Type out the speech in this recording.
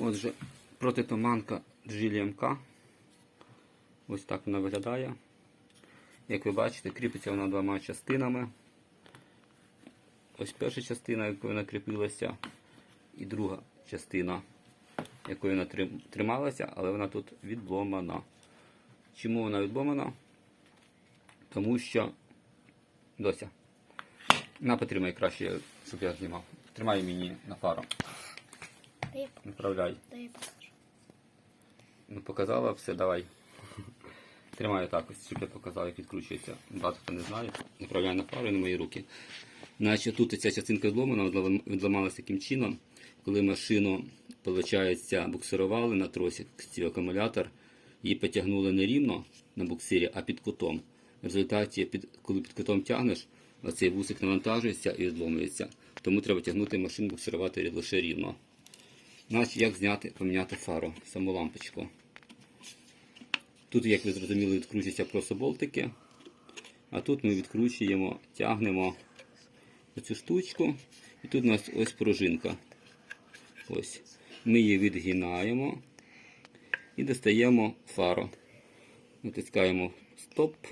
Отже, протитуманка GLMK. Ось так вона виглядає. Як ви бачите, кріпиться вона двома частинами. Ось перша частина, якою вона кріпилася, і друга частина, якою вона трималася, але вона тут відломана. Чому вона відломана? Тому що Дося. На потримай краще, щоб я знімав. Тримай мені на фару. Дай я Направляй. дай я покажу. Ну, показала все, давай. Тримаю так, ось, щоб я показав, як відкручується. Багато хто не знає. Направляю на пару і на мої руки. Значить, тут ця частинка відлам- відламалася таким чином. Коли машину, виходить, буксирували на тросі цей акумулятор, її потягнули не рівно на буксирі, а під кутом. В результаті, під, коли під кутом тягнеш, оцей вусик навантажується і відломується. Тому треба тягнути машину, буксирувати лише рівно. Значить, як зняти, поміняти фару, саму лампочку. Тут, як ви зрозуміли, відкручуються просто болтики. А тут ми відкручуємо, тягнемо оцю штучку. І тут у нас ось пружинка. Ось. Ми її відгинаємо і достаємо фару. Натискаємо стоп.